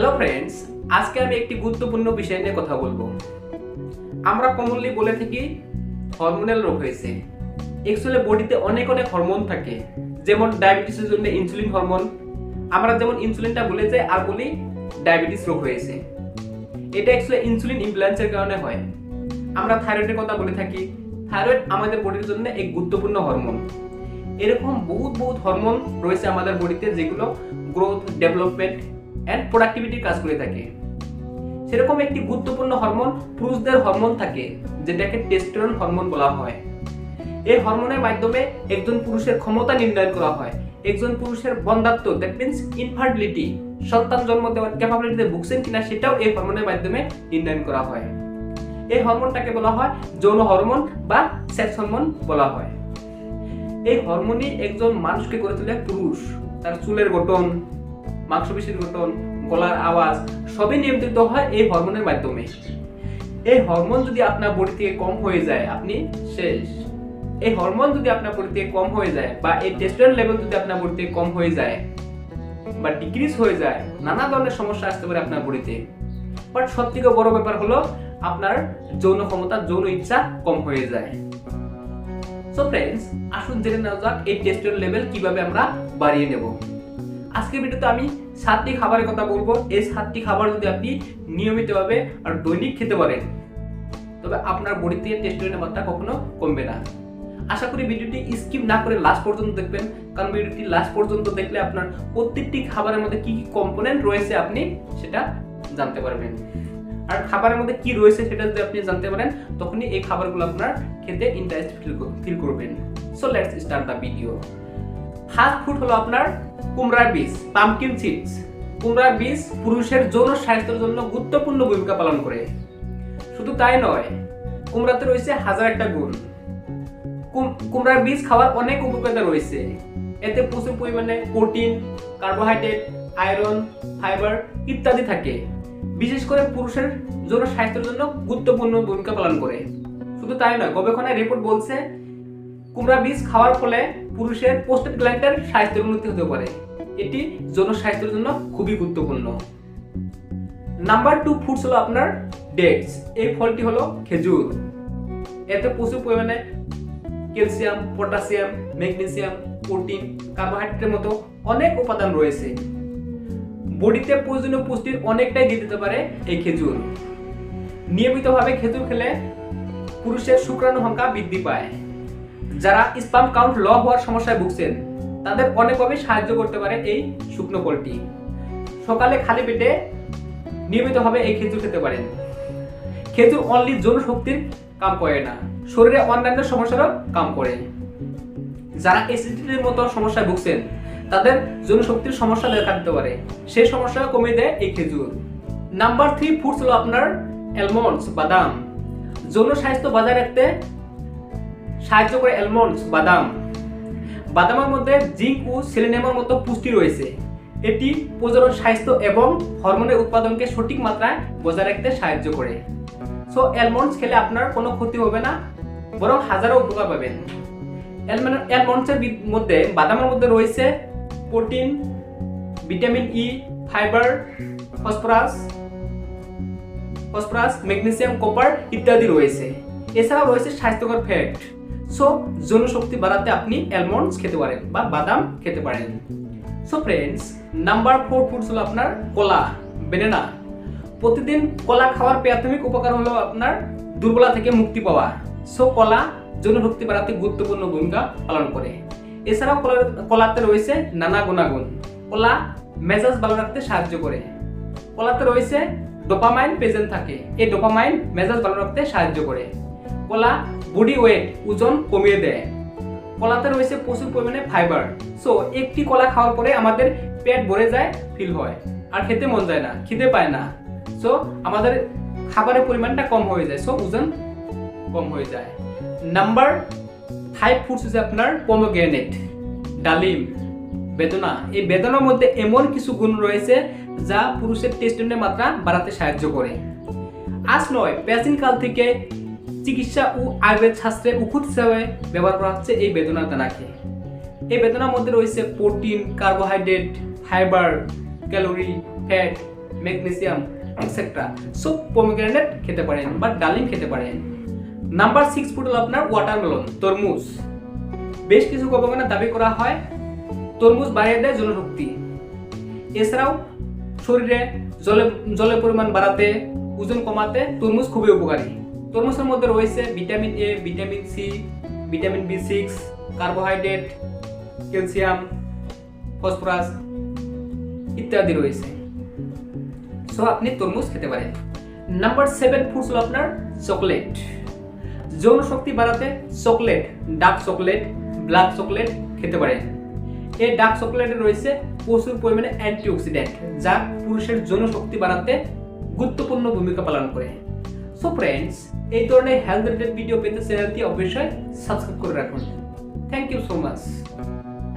Hello friends আজকে আমি একটি গুরুত্বপূর্ণ বিষয় নিয়ে কথা বলব। আমরা কমনলি বলে থাকি হরমোনাল রোগ হয়েছে। অ্যাকচুয়ালি বডিতে অনেক অনেক হরমোন থাকে, যেমন ডায়াবেটিসের জন্য ইনসুলিন হরমোন আমরা যেমন ইনসুলিনটা বলে যাই আর বলি ডায়াবেটিস রোগ হয়েছে। এটা অ্যাকচুয়ালি ইনসুলিন ইমব্যালেন্সের কারণে হয়। আমরা থাইরয়েডের কথা বলে থাকি। থাইরয়েড আমাদের বডির জন্য এক গুরুত্বপূর্ণ হরমোন এরকম বহুত বহুত হরমোন রয়েছে আমাদের বডিতে যেগুলো গ্রোথ ডেভেলপমেন্ট অ্যান্ড প্রোডাক্টিভিটির কাজ করে থাকে। সেরকম একটি গুরুত্বপূর্ণ হরমোন পুরুষদের হরমোন থাকে, যেটাকে টেস্টোস্টেরন হরমোন বলা হয়। এই হরমোনের মাধ্যমে একজন পুরুষের ক্ষমতা নির্ণয় করা হয়। একজন পুরুষের বন্ধাত্ব দ্যাট মিন্স ইনফার্টিলিটি সন্তান জন্ম দেওয়ার ক্যাপাবিলিটিতে ভুগছেন কিনা সেটাও এই হরমোনের মাধ্যমে নির্ণয় করা হয়। এই হরমোনটাকে বলা হয় যৌন হরমোন বা সেক্স হরমোন বলা হয়। এই হরমোনই একজন মানুষকে করে তোলে পুরুষ, তার চুলের গঠন মাংসপেশির গঠন, গলার আওয়াজ, সবই নিয়ন্ত্রিত হয় এই হরমোনের মাধ্যমে। এই হরমোন যদি আপনার বডি থেকে কম হয়ে যায়, আপনি শেষ। এই হরমোন যদি আপনার বডি থেকে কম হয়ে যায় বা এই টেস্টোস্টেরন লেভেল যদি আপনার বডি থেকে কম হয়ে যায় বা ডিক্রিজ হয়ে যায়, নানা ধরনের সমস্যা আসতে পারে আপনার বডিতে। বাট সব থেকে বড় ব্যাপার হলো আপনার যৌন ক্ষমতা, যৌন ইচ্ছা কম হয়ে যায়। সো ফ্রেন্ডস আসুন জেনে নেওয়া যাক এই টেস্টোস্টেরন লেভেল কীভাবে আমরা বাড়িয়ে নেব। আজকের ভিডিওতে আমি সাতটি খাবারের কথা বলব। এই সাতটি খাবার যদি আপনি নিয়মিতভাবে আর দৈনিক খেতে পারেন, তবে আপনার বডিতে টেস্টোস্টেরনের মাত্রা কখনো কমবে না। আশা করি ভিডিওটি স্কিপ না করে লাস্ট পর্যন্ত দেখবেন, কারণ ভিডিওটি লাস্ট পর্যন্ত দেখলে আপনার প্রত্যেকটি খাবারের মধ্যে কি কি কম্পোনেন্ট রয়েছে আপনি সেটা জানতে পারবেন। আর খাবারের মধ্যে কি রয়েছে সেটা যদি আপনি জানতে পারেন, তখনই এই খাবারগুলো আপনার খেতে ইন্টারেস্ট ফিল ফিল করবেন। So let's start the video fast food হলো আপনার কুমড়ার বীজ পামকিন সিডস কুমড়ার বীজ পুরুষের যৌন স্বাস্থ্যের জন্য গুরুত্বপূর্ণ ভূমিকা পালন করে। শুধু তাই নয়, কুমড়াতে রয়েছে হাজার একটা গুণ। কুমড়ার বীজ খাওয়ার অনেক উপকারিতা রয়েছে। এতে প্রচুর পরিমাণে প্রোটিন কার্বোহাইড্রেট আয়রন ফাইবার ইত্যাদি থাকে। বিশেষ করে পুরুষের জন্য স্বাস্থ্যের জন্য গুরুত্বপূর্ণ ভূমিকা পালন করে। শুধু তাই নয়, গবেষণায় রিপোর্ট বলছে, কুমড়া বীজ খাওয়ার ফলে পুরুষের পোস্টেড গ্ল্যান্ডের স্বাস্থ্যের উন্নতি হতে পারে। এটি যৌন স্বাস্থ্যের জন্য খুবই গুরুত্বপূর্ণ। নাম্বার টু ফুডস হলো আপনার ডেটস এই ফলটি হলো খেজুর। এতে প্রচুর পরিমাণে ক্যালসিয়াম পটাশিয়াম ম্যাগনেসিয়াম প্রোটিন কার্বোহাইড্রেটের মতো অনেক উপাদান রয়েছে। বডিতে প্রয়োজনীয় পুষ্টির অনেকটাই দিয়ে দিতে পারে এই খেজুর। নিয়মিতভাবে খেজুর খেলে পুরুষের শুক্রাণু সংখ্যা বৃদ্ধি পায়। যারা স্পাম কাউন্ট ল হওয়ার সমস্যায় ভুগছেন, তাদের অনেকভাবে সাহায্য করতে পারে এই শুকনো ফলটি সকালে খালি পেটে নিয়মিতভাবে এই খেজুর খেতে পারেন। খেজুর অনলি যৌন শক্তির কাম করে না, শরীরে অন্যান্য সমস্যারও কাম করে। যারা অ্যাসিডিটির মতো সমস্যায় ভুগছেন, তাদের যৌন শক্তির সমস্যা দেখা দিতে পারে। সেই সমস্যা কমিয়ে দেয় এই খেজুর। নাম্বার থ্রি ফুডস হলো আপনার অ্যালমন্ডস বাদাম। যৌন স্বাস্থ্য বজায় রাখতে সাহায্য করে অ্যালমন্ডস বাদাম। বাদামের মধ্যে জিঙ্ক ও সেলেনিয়ামের মতো পুষ্টি রয়েছে। এটি প্রজনন স্বাস্থ্য এবং হরমোনের উৎপাদনকে সঠিক মাত্রায় বজায় রাখতে সাহায্য করে। সো অ্যালমন্ডস খেলে আপনার কোনো ক্ষতি হবে না, বরং হাজারো উপকার পাবেন। অ্যালমন্ডসের মধ্যে, বাদামের মধ্যে রয়েছে protein vitamin E fibre phosphorus phosphorus magnesium copper ইত্যাদি রয়েছে। এছাড়াও রয়েছে স্বাস্থ্যকর ফ্যাট সো যৌন শক্তি বাড়াতে আপনি অ্যালমন্ডস খেতে পারেন বা বাদাম খেতে পারেন। So friends number four foods হলো আপনার কলা বেনানা প্রতিদিন কলা খাওয়ার প্রাথমিক উপকার হলো আপনার দুর্বলা থেকে মুক্তি পাওয়া। সো কলা যৌন শক্তি বাড়াতে গুরুত্বপূর্ণ ভূমিকা পালন করে। এছাড়াও কলাতে রয়েছে নানা গুণাগুণ। কলা মেজাজ ভালো রাখতে সাহায্য করে। কলাতে রয়েছে ডোপামাইন প্রেজেন্ট থাকে। এই ডোপামাইন মেজাজ ভালো রাখতে সাহায্য করে। কলা বডি ওয়েট ওজন কমিয়ে দেয়। কলাতে রয়েছে প্রচুর পরিমাণে ফাইবার সো একটি কলা খাওয়ার পরে আমাদের পেট ভরে যায় ফিল হয়। আর খেতে মন যায় না, খিদে পায় না। সো আমাদের খাবারের পরিমাণটা কম হয়ে যায় সো ওজন কম হয়ে যায়। নাম্বার ফাইভ ফুডস হচ্ছে আপনার পমোগ্রেনেট ডালিম, বেদনা। এই বেদনার মধ্যে এমন কিছু গুণ রয়েছে যা পুরুষের টেস্টোস্টেরনের মাত্রা বাড়াতে সাহায্য করে। আজ নয় প্রাচীনকাল থেকে চিকিৎসা ও আয়ুর্বেদ শাস্ত্রে ওষুধ হিসাবে ব্যবহার করা হচ্ছে এই বেদনার দানাকে। এই বেদনার মধ্যে রয়েছে protein, carbohydrate, fibre, calorie, fat, magnesium extra সব পমিগ্রেনেট খেতে পারেন বা ডালিম খেতে পারেন। নাম্বার সিক্স ফুড হলো আপনার ওয়াটারমেলন তরমুজ। বেশ কিছু গবেষণা দাবি করা হয়, তরমুজ বাড়িয়ে দেয় জনশক্তি এছাড়াও শরীরে জলে, জলের পরিমাণ বাড়াতে, ওজন কমাতে তরমুজ খুবই উপকারী। তরমুজের মধ্যে রয়েছে vitamin A vitamin C vitamin B six carbohydrate calcium phosphorus ইত্যাদি রয়েছে। সো আপনি তরমুজ খেতে পারেন। নাম্বার সেভেন ফুডস হলো আপনার চকলেট যৌন শক্তি বাড়াতে chocolate dark chocolate black chocolate খেতে পারেন। এই ডার্ক চকলেটে রয়েছে প্রচুর পরিমাণে অ্যান্টিঅক্সিডেন্ট যা পুরুষের যৌন শক্তি বাড়াতে গুরুত্বপূর্ণ ভূমিকা পালন করে। সো ফ্রেন্ডস এই ধরনের হেলথ রিলেটেড ভিডিও পেতে চ্যানেলটি অবশ্যই সাবস্ক্রাইব করে রাখুন। Thank you so much